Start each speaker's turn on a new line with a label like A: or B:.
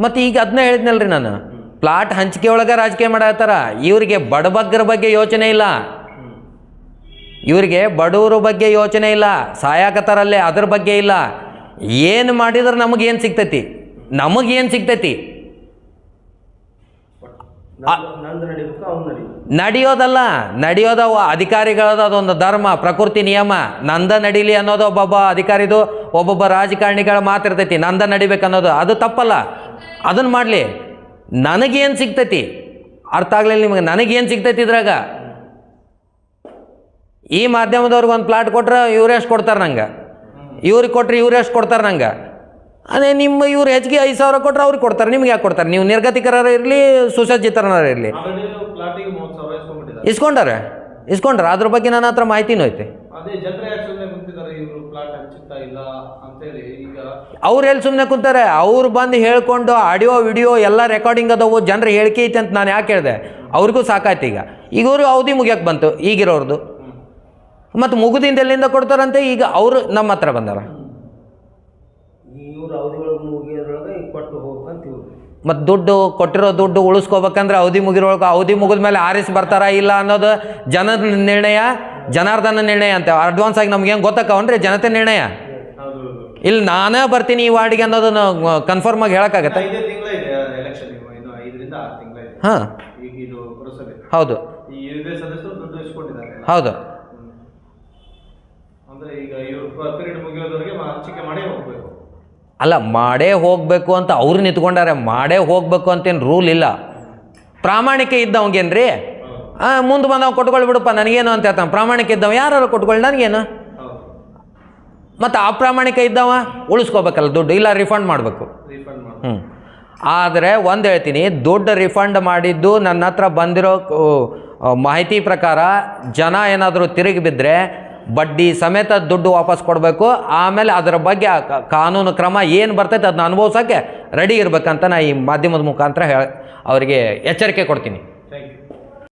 A: ಮತ್ತು ಈಗ ಅದನ್ನ ಹೇಳಿದ್ನಲ್ರಿ ನಾನು. ಪ್ಲಾಟ್ ಹಂಚಿಕೆ ಒಳಗೆ ರಾಜಕೀಯ ಮಾಡತ್ತಾರ ಇವರಿಗೆ ಬಡಬಗ್ಗರ ಬಗ್ಗೆ ಯೋಚನೆ ಇಲ್ಲ. ಇವರಿಗೆ ಬಡವರ ಬಗ್ಗೆ ಯೋಚನೆ ಇಲ್ಲ. ಸಾಯಾಕತ್ತಾರಲ್ಲೇ ಅದ್ರ ಬಗ್ಗೆ ಇಲ್ಲ. ಏನು ಮಾಡಿದ್ರೆ ನಮಗೇನು ಸಿಗ್ತೈತಿ? ನಮಗೇನು ಸಿಗ್ತೈತಿ? ನಡೆಯೋದಲ್ಲ. ನಡೆಯೋದ ಅಧಿಕಾರಿಗಳದ ಅದೊಂದು ಧರ್ಮ ಪ್ರಕೃತಿ ನಿಯಮ. ನಂದ ನಡೀಲಿ ಅನ್ನೋದು ಒಬ್ಬೊಬ್ಬ ಅಧಿಕಾರಿದು ಒಬ್ಬೊಬ್ಬ ರಾಜಕಾರಣಿಗಳ ಮಾತಿರ್ತೈತಿ ನಂದ ನಡಿಬೇಕು ಅನ್ನೋದು ಅದು ತಪ್ಪಲ್ಲ. ಅದನ್ನು ಮಾಡಲಿ. ನನಗೇನು ಸಿಗ್ತೈತಿ? ಅರ್ಥ ಆಗ್ಲಿಲ್ಲ ನಿಮಗೆ. ನನಗೇನು ಸಿಗ್ತೈತಿ ಇದ್ರಾಗ? ಈ ಮಾಧ್ಯಮದವ್ರಿಗೆ ಒಂದು ಪ್ಲಾಟ್ ಕೊಟ್ರೆ ಇವ್ರು ಎಷ್ಟು ಕೊಡ್ತಾರೆ ನಂಗೆ? ಇವ್ರಿಗೆ ಕೊಟ್ರೆ ಇವ್ರು ಎಷ್ಟು ಕೊಡ್ತಾರೆ ನಂಗೆ? ಅದೇ ನಿಮ್ಮ ಇವ್ರು ಹೆಚ್ಚಿಗೆ ಐದು ಸಾವಿರ ಕೊಟ್ಟರೆ ಅವ್ರಿಗೆ ಕೊಡ್ತಾರೆ. ನಿಮ್ಗೆ ಯಾಕೆ ಕೊಡ್ತಾರೆ? ನೀವು ನಿರ್ಗತಿಕರ ಇರಲಿ ಸುಸಜ್ಜಿತರನಾರ ಇರಲಿ. ಇಸ್ಕೊಂಡಾರೆ? ಇಸ್ಕೊಂಡ್ರೆ? ಅದ್ರ ಬಗ್ಗೆ ನನ್ನ ಹತ್ರ ಮಾಹಿತಿನೂ ಐತೆ
B: ಅದೇ ಜನರ ಯಾಕೆ ಸುಮ್ಮನೆ ಕುಂತಿದ್ದಾರೆ ಇವರು ಪ್ಲಾಟ್ ಹಂಚುತ್ತಾ ಇಲ್ಲ ಅಂತೇಳಿ ಈಗ
A: ಅವ್ರು ಎಲ್ಲಿ ಸುಮ್ಮನೆ ಕುಂತಾರೆ? ಅವ್ರು ಬಂದು ಹೇಳ್ಕೊಂಡು ಆಡಿಯೋ ವಿಡಿಯೋ ಎಲ್ಲ ರೆಕಾರ್ಡಿಂಗ್ ಅದಾವು ಜನರ ಹೇಳಿಕೆ ಐತೆ ಅಂತ ನಾನು ಯಾಕೆ ಹೇಳಿದೆ? ಅವ್ರಿಗೂ ಸಾಕಾಯ್ತು ಈಗ. ಈಗ ಇವರು ಅವಧಿ ಮುಗಿಯಕ್ಕೆ ಬಂತು ಈಗಿರೋರ್ದು. ಮತ್ತು ಮುಗುದಿಂದ ಎಲ್ಲಿಂದ ಕೊಡ್ತಾರಂತೆ? ಈಗ ಅವರು ನಮ್ಮ ಹತ್ರ ಬಂದಾರ.
B: ಇವರು ಮುಗಿಯೋದ್ರೊಳಗೆ ಕೊಟ್ಟು ಹೋಗ್ಬೇಕಂತ
A: ಮತ್ತು ದುಡ್ಡು ಕೊಟ್ಟಿರೋ ದುಡ್ಡು ಉಳಿಸ್ಕೋಬೇಕಂದ್ರೆ ಅವಧಿ ಮುಗಿರೋಳಗೆ ಅವಧಿ ಮುಗಿದ ಮೇಲೆ ಆರಿಸಿ ಬರ್ತಾರ ಇಲ್ಲ ಅನ್ನೋದು ಜನದ ನಿರ್ಣಯ. ಜನಾರ್ದನ ನಿರ್ಣಯ ಅಂತ. ಅಡ್ವಾನ್ಸ್ ಆಗಿ ನಮ್ಗೇನು ಗೊತ್ತಾಕವನ್ರಿ ಜನತೆ ನಿರ್ಣಯ? ಇಲ್ಲಿ ನಾನೇ ಬರ್ತೀನಿ ಈ ವಾರ್ಡಿಗೆ ಅನ್ನೋದನ್ನು ಕನ್ಫರ್ಮ್ ಆಗಿ ಹೇಳೋಕ್ಕಾಗತ್ತೆ? ಹಾಂ. ಹೌದು. ಹೌದು. ಅಲ್ಲ ಮಾಡೇ ಹೋಗಬೇಕು ಅಂತ ಅವ್ರು ನಿಂತ್ಕೊಂಡಾರೆ ಮಾಡೇ ಹೋಗಬೇಕು ಅಂತೇನು ರೂಲ್ ಇಲ್ಲ. ಪ್ರಾಮಾಣಿಕ ಇದ್ದವಂಗೇನ್ರಿ? ಹಾಂ ಮುಂದೆ ಬಂದವ ಕೊಟ್ಕೊಳ್ಳಿ ಬಿಡಪ್ಪ ನನಗೇನು ಅಂತ ಹೇಳ್ತಾನೆ. ಪ್ರಾಮಾಣಿಕ ಇದ್ದವ ಯಾರು ಕೊಟ್ಕೊಳ್ಳಿ ನನಗೇನು? ಮತ್ತು ಅಪ್ರಾಮಾಣಿಕ ಇದ್ದವ ಉಳಿಸ್ಕೋಬೇಕಲ್ಲ ದುಡ್ಡು ಇಲ್ಲ ರಿಫಂಡ್ ಮಾಡಬೇಕು. ಹ್ಞೂ ಆದರೆ ಒಂದು ಹೇಳ್ತೀನಿ ದುಡ್ಡು ರಿಫಂಡ್ ಮಾಡಿದ್ದು ನನ್ನ ಹತ್ರ ಬಂದಿರೋ ಮಾಹಿತಿ ಪ್ರಕಾರ ಜನ ಏನಾದರೂ ತಿರುಗಿ ಬಿದ್ದರೆ ಬಡ್ಡಿ ಸಮೇತ ದುಡ್ಡು ವಾಪಸ್ ಕೊಡಬೇಕು. ಆಮೇಲೆ ಅದರ ಬಗ್ಗೆ ಆ ಕಾನೂನು ಕ್ರಮ ಏನು ಬರ್ತೈತೆ ಅದನ್ನ ಅನುಭವಿಸೋಕ್ಕೆ ರೆಡಿ ಇರಬೇಕಂತ ನಾ ಈ ಮಾಧ್ಯಮದ ಮುಖಾಂತರ ಹೇಳಿ ಅವರಿಗೆ ಎಚ್ಚರಿಕೆ ಕೊಡ್ತೀನಿ.